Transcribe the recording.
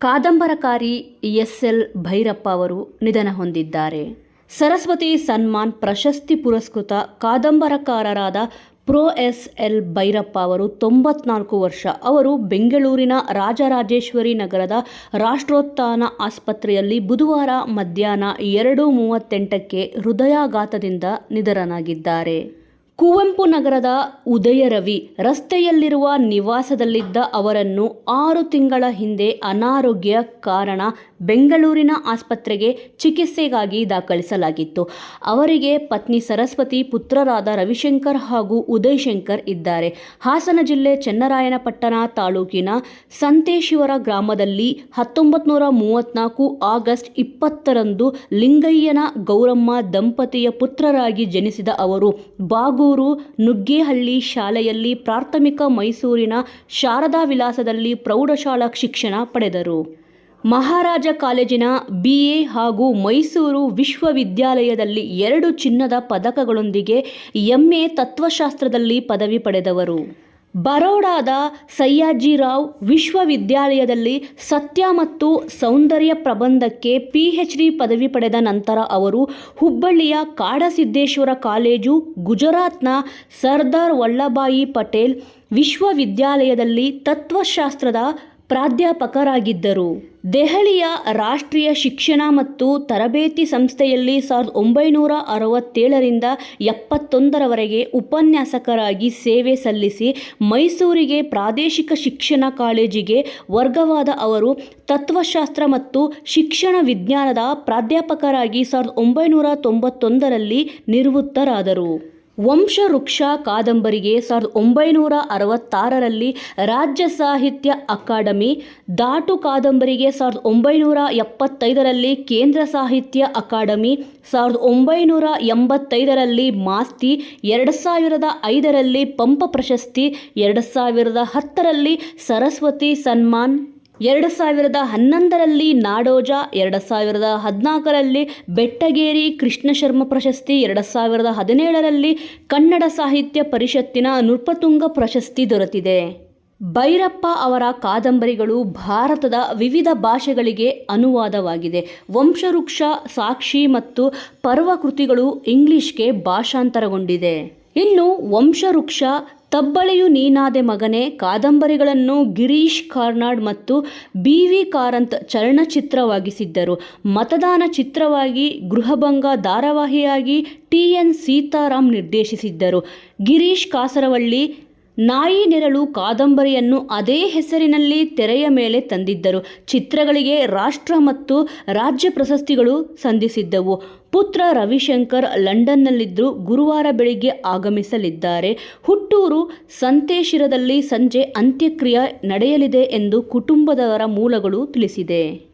ಕಾದಂಬರಕಾರಿ S L Bhyrappa ಅವರು ನಿಧನ ಹೊಂದಿದ್ದಾರೆ. ಸರಸ್ವತಿ ಸನ್ಮಾನ್ ಪ್ರಶಸ್ತಿ ಪುರಸ್ಕೃತ ಕಾದಂಬರಕಾರರಾದ ಪ್ರೊ ಎಸ್ ಎಲ್ ಭೈರಪ್ಪ ಅವರು ತೊಂಬತ್ನಾಲ್ಕು ವರ್ಷ. ಅವರು ಬೆಂಗಳೂರಿನ ರಾಜರಾಜೇಶ್ವರಿ ನಗರದ ರಾಷ್ಟ್ರೋತ್ಥಾನ ಆಸ್ಪತ್ರೆಯಲ್ಲಿ ಬುಧವಾರ ಮಧ್ಯಾಹ್ನ ಎರಡು ಮೂವತ್ತೆಂಟಕ್ಕೆ ಹೃದಯಾಘಾತದಿಂದ ನಿಧನರಾಗಿದ್ದಾರೆ. ಕುವೆಂಪು ನಗರದ ಉದಯರವಿ ರಸ್ತೆಯಲ್ಲಿರುವ ನಿವಾಸದಲ್ಲಿದ್ದ ಅವರನ್ನು ಆರು ತಿಂಗಳ ಹಿಂದೆ ಅನಾರೋಗ್ಯ ಕಾರಣ ಬೆಂಗಳೂರಿನ ಆಸ್ಪತ್ರೆಗೆ ಚಿಕಿತ್ಸೆಗಾಗಿ ದಾಖಲಿಸಲಾಗಿತ್ತು. ಅವರಿಗೆ ಪತ್ನಿ ಸರಸ್ವತಿ, ಪುತ್ರರಾದ ರವಿಶಂಕರ್ ಹಾಗೂ ಉದಯ್ ಶಂಕರ್ ಇದ್ದಾರೆ. ಹಾಸನ ಜಿಲ್ಲೆ ಚನ್ನರಾಯನಪಟ್ಟಣ ತಾಲೂಕಿನ ಸಂತೇಶಿವರ ಗ್ರಾಮದಲ್ಲಿ ಹತ್ತೊಂಬತ್ತು ನೂರ ಮೂವತ್ತ್ನಾಲ್ಕು ಆಗಸ್ಟ್ ಇಪ್ಪತ್ತರಂದು ಲಿಂಗಯ್ಯನ ಗೌರಮ್ಮ ದಂಪತಿಯ ಪುತ್ರರಾಗಿ ಜನಿಸಿದ ಅವರು ಬಾಗೂರು ನುಗ್ಗೇಹಳ್ಳಿ ಶಾಲೆಯಲ್ಲಿ ಪ್ರಾಥಮಿಕ ಮೈಸೂರಿನ ಶಾರದಾ ವಿಲಾಸದಲ್ಲಿ ಪ್ರೌಢಶಾಲಾ ಶಿಕ್ಷಣ ಪಡೆದರು. ಮಹಾರಾಜ ಕಾಲೇಜಿನ ಬಿ ಎ ಹಾಗೂ ಮೈಸೂರು ವಿಶ್ವವಿದ್ಯಾಲಯದಲ್ಲಿ ಎರಡು ಚಿನ್ನದ ಪದಕಗಳೊಂದಿಗೆ ಎಂಎ ತತ್ವಶಾಸ್ತ್ರದಲ್ಲಿ ಪದವಿ ಪಡೆದವರು. ಬರೋಡಾದ ಸಯ್ಯಾಜಿರಾವ್ ವಿಶ್ವವಿದ್ಯಾಲಯದಲ್ಲಿ ಸತ್ಯ ಮತ್ತು ಸೌಂದರ್ಯ ಪ್ರಬಂಧಕ್ಕೆ ಪಿ ಎಚ್ ಡಿ ಪದವಿ ಪಡೆದ ನಂತರ ಅವರು ಹುಬ್ಬಳ್ಳಿಯ ಕಾಡಸಿದ್ದೇಶ್ವರ ಕಾಲೇಜು, ಗುಜರಾತ್ನ ಸರ್ದಾರ್ ವಲ್ಲಭಾಯಿ ಪಟೇಲ್ ವಿಶ್ವವಿದ್ಯಾಲಯದಲ್ಲಿ ತತ್ವಶಾಸ್ತ್ರದ ಪ್ರಾಧ್ಯಾಪಕರಾಗಿದ್ದರು. ದೆಹಲಿಯ ರಾಷ್ಟ್ರೀಯ ಶಿಕ್ಷಣ ಮತ್ತು ತರಬೇತಿ ಸಂಸ್ಥೆಯಲ್ಲಿ ಸಾವಿರದ ಒಂಬೈನೂರ ಅರವತ್ತೇಳರಿಂದ ಎಪ್ಪತ್ತೊಂದರವರೆಗೆ ಉಪನ್ಯಾಸಕರಾಗಿ ಸೇವೆ ಸಲ್ಲಿಸಿ ಮೈಸೂರಿಗೆ ಪ್ರಾದೇಶಿಕ ಶಿಕ್ಷಣ ಕಾಲೇಜಿಗೆ ವರ್ಗವಾದ ಅವರು ತತ್ವಶಾಸ್ತ್ರ ಮತ್ತು ಶಿಕ್ಷಣ ವಿಜ್ಞಾನದ ಪ್ರಾಧ್ಯಾಪಕರಾಗಿ ಸಾವಿರದ ಒಂಬೈನೂರ ತೊಂಬತ್ತೊಂದರಲ್ಲಿ ನಿವೃತ್ತರಾದರು. ವಂಶವೃಕ್ಷ ಕಾದಂಬರಿಗೆ ಸಾವಿರದ ಒಂಬೈನೂರ ಅರವತ್ತಾರರಲ್ಲಿ ರಾಜ್ಯ ಸಾಹಿತ್ಯ ಅಕಾಡೆಮಿ, ದಾಟು ಕಾದಂಬರಿಗೆ ಸಾವಿರದ ಒಂಬೈನೂರ ಎಪ್ಪತ್ತೈದರಲ್ಲಿ ಕೇಂದ್ರ ಸಾಹಿತ್ಯ ಅಕಾಡೆಮಿ, ಸಾವಿರದ ಒಂಬೈನೂರ ಎಂಬತ್ತೈದರಲ್ಲಿ ಮಾಸ್ತಿ, ಎರಡು ಸಾವಿರದ ಐದರಲ್ಲಿ ಪಂಪ ಪ್ರಶಸ್ತಿ, ಎರಡು ಸಾವಿರದ ಹತ್ತರಲ್ಲಿ ಸರಸ್ವತಿ ಸನ್ಮಾನ್. ಎರಡು ಸಾವಿರದ ಹನ್ನೊಂದರಲ್ಲಿ ನಾಡೋಜ, ಎರಡು ಸಾವಿರದ ಹದಿನಾಲ್ಕರಲ್ಲಿ ಬೆಟ್ಟಗೇರಿ ಕೃಷ್ಣಶರ್ಮ ಪ್ರಶಸ್ತಿ, ಎರಡು ಸಾವಿರದ ಹದಿನೇಳರಲ್ಲಿ ಕನ್ನಡ ಸಾಹಿತ್ಯ ಪರಿಷತ್ತಿನ ನೃಪತುಂಗ ಪ್ರಶಸ್ತಿ ದೊರೆತಿದೆ. ಭೈರಪ್ಪ ಅವರ ಕಾದಂಬರಿಗಳು ಭಾರತದ ವಿವಿಧ ಭಾಷೆಗಳಿಗೆ ಅನುವಾದವಾಗಿದೆ. ವಂಶವೃಕ್ಷ, ಸಾಕ್ಷಿ ಮತ್ತು ಪರ್ವ ಕೃತಿಗಳು ಇಂಗ್ಲಿಷ್ಗೆ ಭಾಷಾಂತರಗೊಂಡಿದೆ. ಇನ್ನು ವಂಶವೃಕ್ಷ ತಬ್ಬಳೆಯು ನೀನಾದೆ ಮಗನೇ, ಕಾದಂಬರಿಗಳನ್ನು ಗಿರೀಶ್ ಕಾರ್ನಾಡ್ ಮತ್ತು ಬಿ ವಿ ಕಾರಂತ್ ಚಲನಚಿತ್ರವಾಗಿಸಿದ್ದರು. ಮತದಾನ ಚಿತ್ರವಾಗಿ ಗೃಹಭಂಗ ಧಾರಾವಾಹಿಯಾಗಿ ಟಿ ಎನ್ ಸೀತಾರಾಮ್ ನಿರ್ದೇಶಿಸಿದ್ದರು. ಗಿರೀಶ್ ಕಾಸರವಳ್ಳಿ ನಾಯಿ ನೆರಳು ಕಾದಂಬರಿಯನ್ನು ಅದೇ ಹೆಸರಿನಲ್ಲಿ ತೆರೆಯ ಮೇಲೆ ತಂದಿದ್ದರು. ಚಿತ್ರಗಳಿಗೆ ರಾಷ್ಟ್ರ ಮತ್ತು ರಾಜ್ಯ ಪ್ರಶಸ್ತಿಗಳು ಸಂಧಿಸಿದ್ದವು. ಪುತ್ರ ರವಿಶಂಕರ್ ಲಂಡನ್ನಲ್ಲಿದ್ದು ಗುರುವಾರ ಬೆಳಿಗ್ಗೆ ಆಗಮಿಸಲಿದ್ದಾರೆ. ಹುಟ್ಟೂರು ಸಂತೇಶಿರದಲ್ಲಿ ಸಂಜೆ ಅಂತ್ಯಕ್ರಿಯೆ ನಡೆಯಲಿದೆ ಎಂದು ಕುಟುಂಬದವರ ಮೂಲಗಳು ತಿಳಿಸಿದೆ.